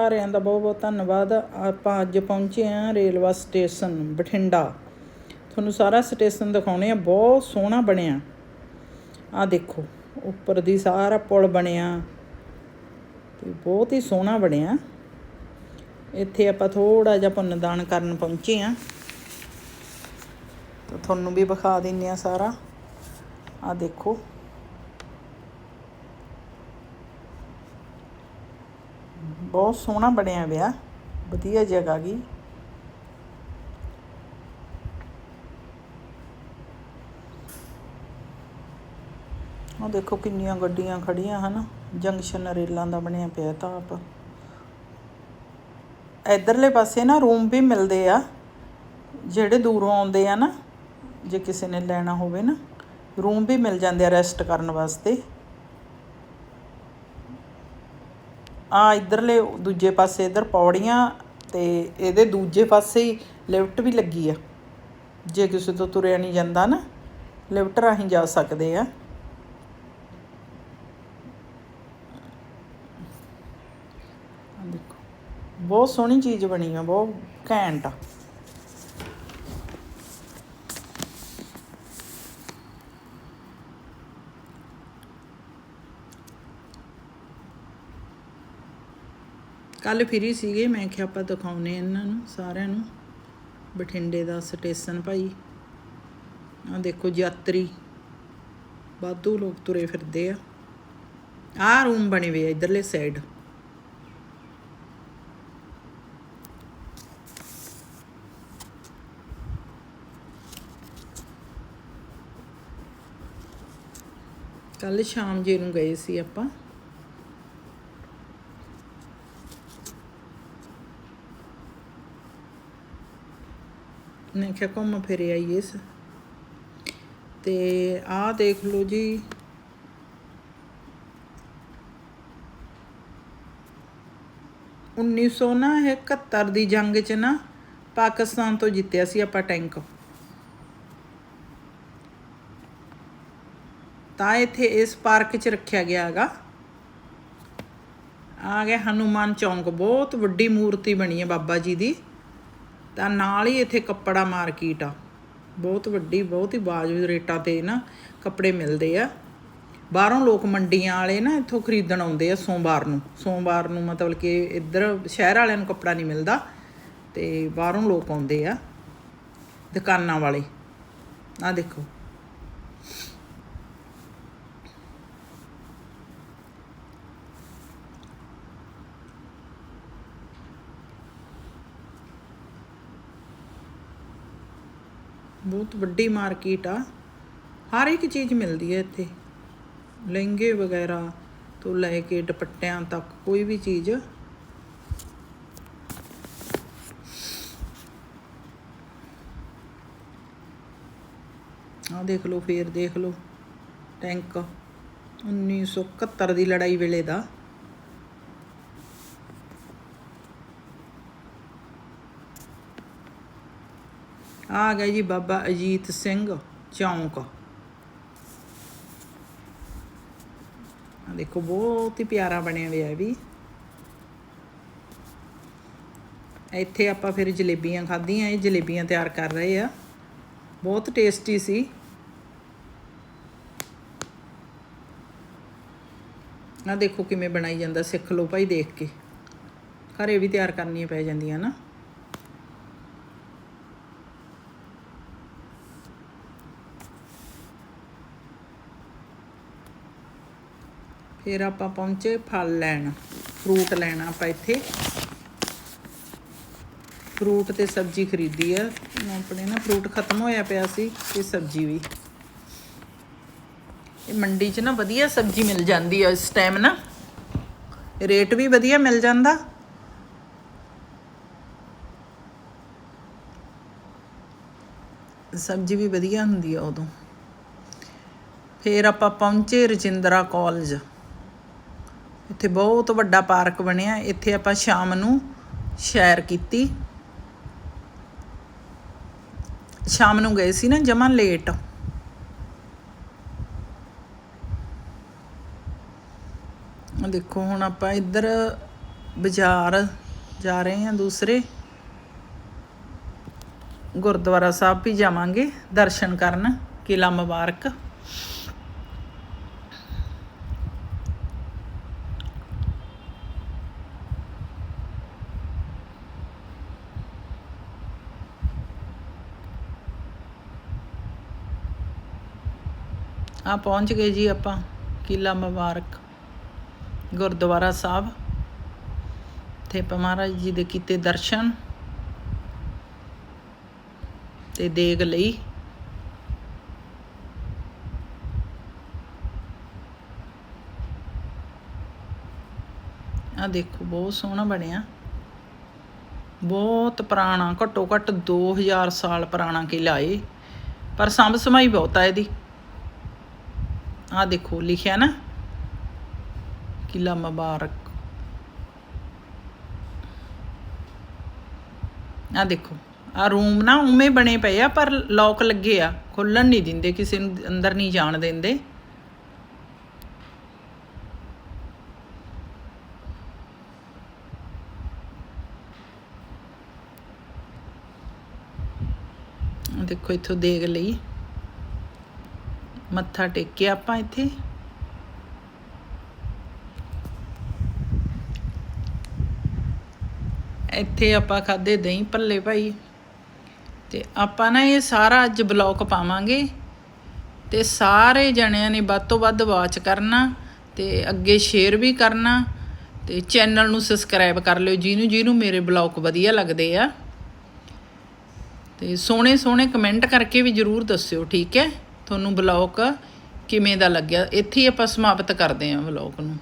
ਸਾਰਿਆਂ ਦਾ ਬਹੁਤ ਬਹੁਤ ਧੰਨਵਾਦ। ਆਪਾਂ ਅੱਜ ਪਹੁੰਚੇ ਹਾਂ ਰੇਲਵਾ ਸਟੇਸ਼ਨ ਬਠਿੰਡਾ। ਤੁਹਾਨੂੰ ਸਾਰਾ ਸਟੇਸ਼ਨ ਦਿਖਾਉਣੇ ਆ, ਬਹੁਤ ਸੋਹਣਾ ਬਣਿਆ। ਆ ਦੇਖੋ, ਉੱਪਰ ਦੀ ਸਾਰਾ ਪੁਲ ਬਣਿਆ। ਤੇ ਬਹੁਤ ਹੀ ਸੋਹਣਾ ਬਣਿਆ। ਇੱਥੇ ਆਪਾਂ ਥੋੜਾ ਜਿਹਾ ਪੁੰਨਦਾਨ ਕਰਨ ਪਹੁੰਚੇ ਆ ਤਾਂ ਤੁਹਾਨੂੰ ਵੀ ਵਿਖਾ ਦਿੰਨੇ ਆ ਸਾਰਾ। ਆ ਦੇਖੋ ਬਹੁਤ ਸੋਹਣਾ ਬਣਿਆ ਵਿਆ। ਵਧੀਆ ਜਗ੍ਹਾ ਗੀ। ਉਹ ਦੇਖੋ ਕਿੰਨੀਆਂ ਗੱਡੀਆਂ ਖੜੀਆਂ ਹਨ। ਜੰਕਸ਼ਨ ਰੇਲਾਂ ਦਾ ਬਣਿਆ ਪਿਆ ਤਾਂ ਆਪ। ਇਧਰਲੇ ਪਾਸੇ ਨਾ ਰੂਮ ਵੀ ਮਿਲਦੇ ਆ। ਜਿਹੜੇ ਦੂਰੋਂ ਆਉਂਦੇ ਆ ਨਾ, ਜੇ ਕਿਸੇ ਨੇ ਲੈਣਾ ਹੋਵੇ ਨਾ ਰੂਮ ਵੀ ਮਿਲ ਜਾਂਦੇ ਆ ਰੈਸਟ ਕਰਨ ਵਾਸਤੇ। ਆ ਇਧਰਲੇ ਦੂਜੇ ਪਾਸੇ ਇਧਰ ਪੌੜੀਆਂ ਤੇ ਇਹਦੇ ਦੂਜੇ ਪਾਸੇ ਹੀ ਲਿਫਟ ਵੀ ਲੱਗੀ ਆ। ਜੇ ਕਿਸੇ ਤੋਂ ਤੁਰਿਆ ਨਹੀਂ ਜਾਂਦਾ ਨਾ, ਲਿਫਟ ਰਾਹੀਂ ਜਾ ਸਕਦੇ ਆ। ਦੇਖੋ, ਬਹੁਤ ਸੋਹਣੀ ਚੀਜ਼ ਬਣੀ ਆ, ਬਹੁਤ ਘੈਂਟ ਆ। ਕੱਲ ਫਰੀ ਸੀਗੇ, ਮੈਂ ਕਿਹਾ ਆਪਾਂ ਦਿਖਾਉਨੇ ਇਹਨਾਂ ਨੂੰ, ਸਾਰਿਆਂ ਨੂੰ। ਬਠਿੰਡੇ ਦਾ ਸਟੇਸ਼ਨ ਭਾਈ। ਆ ਦੇਖੋ ਯਾਤਰੀ। ਵਾਧੂ ਲੋਕ ਤੁਰੇ ਫਿਰਦੇ ਆ। ਆਹ ਰੂਮ ਬਣੇ ਹੋਏ ਆ ਇਧਰਲੇ ਸਾਈਡ ਕੱਲ ਸ਼ਾਮ ਜੇ ਨੂੰ ਗਏ ਸੀ ਆਪਾਂ। ਮੈਂ ਕਿਹਾ ਘੁੰਮ ਫਿਰ ਆਈਏ ਇਸ। ਤੇ ਆਹ ਦੇਖ ਲਓ ਜੀ। ਉੱਨੀ ਸੌ ਨਾ ਇਹ 71 ਦੀ ਜੰਗ 'ਚ ਨਾ ਪਾਕਿਸਤਾਨ ਤੋਂ ਜਿੱਤਿਆ ਸੀ ਆਪਾਂ ਟੈਂਕ। ਤਾਂ ਇੱਥੇ ਇਸ ਪਾਰਕ 'ਚ ਰੱਖਿਆ ਗਿਆ ਹੈਗਾ। ਆ ਗਿਆ ਹਨੂਮਾਨ ਚੌਂਕ। ਬਹੁਤ ਵੱਡੀ ਮੂਰਤੀ ਬਣੀ ਹੈ ਬਾਬਾ ਜੀ ਦੀ। ਤਾਂ ਨਾਲ ਹੀ ਇੱਥੇ ਕੱਪੜਾ ਮਾਰਕੀਟ ਆ। ਬਹੁਤ ਵੱਡੀ, ਬਹੁਤ ਹੀ ਬਾਜੂ ਰੇਟਾਂ ਤੇ ਨਾ ਕੱਪੜੇ ਮਿਲਦੇ ਆ। ਬਾਹਰੋਂ ਲੋਕ ਮੰਡੀਆਂ ਵਾਲੇ ਨਾ ਇੱਥੋਂ ਖਰੀਦਣ ਆਉਂਦੇ ਆ ਸੋਮਵਾਰ ਨੂੰ। ਸੋਮਵਾਰ ਨੂੰ ਮਤਲਬ ਕਿ ਇੱਧਰ ਸ਼ਹਿਰ ਵਾਲਿਆਂ ਨੂੰ ਕੱਪੜਾ ਨਹੀਂ ਮਿਲਦਾ ਤੇ ਬਾਹਰੋਂ ਲੋਕ ਆਉਂਦੇ ਆ ਦੁਕਾਨਾਂ ਵਾਲੇ। ਆ ਦੇਖੋ। ਬਹੁਤ ਵੱਡੀ ਮਾਰਕੀਟ ਆ। ਹਰ ਇੱਕ ਚੀਜ਼ ਮਿਲਦੀ ਹੈ ਇੱਥੇ। ਲਹਿੰਗੇ ਵਗੈਰਾ ਤੋਂ ਲੈ ਕੇ ਦੁਪੱਟਿਆਂ ਤੱਕ ਕੋਈ ਵੀ ਚੀਜ਼। ਆ ਦੇਖ ਲਓ, ਫੇਰ ਦੇਖ ਲਓ। ਟੈਂਕ। 1971 ਦੀ ਲੜਾਈ ਵੇਲੇ ਦਾ। ਆ ਗਿਆ ਜੀ ਬਾਬਾ ਅਜੀਤ ਸਿੰਘ ਚੌਂਕ। ਆ ਦੇਖੋ, ਬਹੁਤ ਹੀ ਪਿਆਰਾ ਬਣਿਆ ਹੋਇਆ ਹੈ ਵੀ। ਇੱਥੇ ਆਪਾਂ ਫਿਰ ਜਲੇਬੀਆਂ ਖਾਧੀਆਂ, ਇਹ ਜਲੇਬੀਆਂ ਤਿਆਰ ਕਰ ਰਹੇ ਆ। ਬਹੁਤ ਟੇਸਟੀ ਸੀ। ਨਾ ਦੇਖੋ ਕਿਵੇਂ ਬਣਾਈ ਜਾਂਦਾ, ਸਿੱਖ ਲਓ ਭਾਈ ਦੇਖ ਕੇ। ਘਰੇ ਵੀ ਤਿਆਰ ਕਰਨੀਆਂ ਪੈ ਜਾਂਦੀਆਂ ਨਾ। ਫਿਰ ਆਪਾਂ ਪਹੁੰਚੇ ਫਲ ਲੈਣ ਫਰੂਟ ਲੈਣਾ ਆਪਾਂ ਇੱਥੇ। ਫਰੂਟ ਤੇ ਸਬਜ਼ੀ ਖਰੀਦੀ ਆ। ਆਪਣੇ ਨਾ ਫਰੂਟ ਖਤਮ ਹੋਇਆ ਪਿਆ ਸੀ ਤੇ ਸਬਜ਼ੀ ਵੀ। ਇਹ ਮੰਡੀ 'ਚ ਨਾ ਵਧੀਆ ਸਬਜ਼ੀ ਮਿਲ ਜਾਂਦੀ ਆ ਇਸ ਟਾਈਮ ਨਾ। ਰੇਟ ਵੀ ਵਧੀਆ ਮਿਲ ਜਾਂਦਾ। ਸਬਜ਼ੀ ਵੀ ਵਧੀਆ ਹੁੰਦੀ ਆ ਉਦੋਂ। ਫਿਰ ਆਪਾਂ ਪਹੁੰਚੇ ਰਜਿੰਦਰਾ ਕਾਲਜ। ਇੱਥੇ ਬਹੁਤ ਵੱਡਾ ਪਾਰਕ ਬਣਿਆ। ਇੱਥੇ ਆਪਾਂ ਸ਼ਾਮ ਨੂੰ ਸੈਰ ਕੀਤੀ। ਸ਼ਾਮ ਨੂੰ ਗਏ ਸੀ ਨਾ, ਜਮਾਂ ਲੇਟ ਦੇਖੋ, ਹੁਣ ਆਪਾਂ ਇੱਧਰ ਬਾਜ਼ਾਰ ਜਾ ਰਹੇ ਹਾਂ ਦੂਸਰੇ। ਗੁਰਦੁਆਰਾ ਸਾਹਿਬ ਵੀ ਜਾਵਾਂਗੇ ਦਰਸ਼ਨ ਕਰਨ, ਕਿਲਾ ਮੁਬਾਰਕ। ਆ ਪਹੁੰਚ ਗਏ ਜੀ ਆਪਾਂ ਕਿਲਾ ਮੁਬਾਰਕ, ਗੁਰਦੁਆਰਾ ਸਾਹਿਬ। ਤੇ ਆਪਾਂ ਮਹਾਰਾਜ ਜੀ ਦੇ ਕੀਤੇ ਦਰਸ਼ਨ ਤੇ ਦੇਗ ਲਈ। ਆ ਦੇਖੋ ਬਹੁਤ ਸੋਹਣਾ ਬਣਿਆ। ਬਹੁਤ ਪੁਰਾਣਾ, ਘੱਟੋ ਘੱਟ 2000 ਸਾਲ ਪੁਰਾਣਾ ਕਿਲਾ ਏ। ਪਰ ਸੰਭ ਸਮਾਈ ਬਹੁਤ ਆ ਇਹਦੀ। ਆ ਦੇਖੋ, ਲਿਖਿਆ ਨਾ। ਕਿਲਾ ਮੁਬਾਰਕ। ਆ ਦੇਖੋ ਆ ਰੂਮ ਨਾ ਉਵੇਂ ਬਣੇ ਪਏ ਆ, ਪਰ ਲੌਕ ਲੱਗੇ ਆ। ਖੁੱਲਣ ਨਹੀਂ ਦਿੰਦੇ, ਕਿਸੇ ਨੂੰ ਅੰਦਰ ਨਹੀਂ ਜਾਣ ਦਿੰਦੇ। ਦੇਖੋ, ਇੱਥੋਂ ਦੇਖ ਲਈ। ਮੱਥਾ ਟੇਕਿਆ ਆਪਾਂ ਇੱਥੇ। ਇੱਥੇ ਆਪਾਂ ਖਾਦੇ ਦਹੀਂ ਭੱਲੇ ਭਾਈ। ਤੇ ਆਪਾਂ ਨਾ ਇਹ ਸਾਰਾ ਅੱਜ ਬਲੌਕ ਪਾਵਾਂਗੇ। ਤੇ ਸਾਰੇ ਜਣਿਆਂ ਨੇ ਵੱਧ ਤੋਂ ਵੱਧ ਵਾਚ ਕਰਨਾ ਤੇ ਅੱਗੇ ਸ਼ੇਅਰ ਵੀ ਕਰਨਾ ਤੇ ਚੈਨਲ ਨੂੰ ਸਬਸਕ੍ਰਾਈਬ ਕਰ ਲਿਓ ਜਿਹਨੂੰ ਜਿਹਨੂੰ ਮੇਰੇ ਬਲੌਗ ਵਧੀਆ ਲੱਗਦੇ ਆ। ਤੇ ਸੋਹਣੇ ਸੋਹਣੇ ਕਮੈਂਟ ਕਰਕੇ ਵੀ ਜਰੂਰ ਦੱਸਿਓ, ਠੀਕ ਹੈ? ਤੁਹਾਨੂੰ ਬਲੌਗ ਕਿਵੇਂ ਦਾ ਲੱਗਿਆ? ਇੱਥੇ ਹੀ ਆਪਾਂ ਸਮਾਪਤ ਕਰਦੇ ਹਾਂ ਬਲੌਗ ਨੂੰ।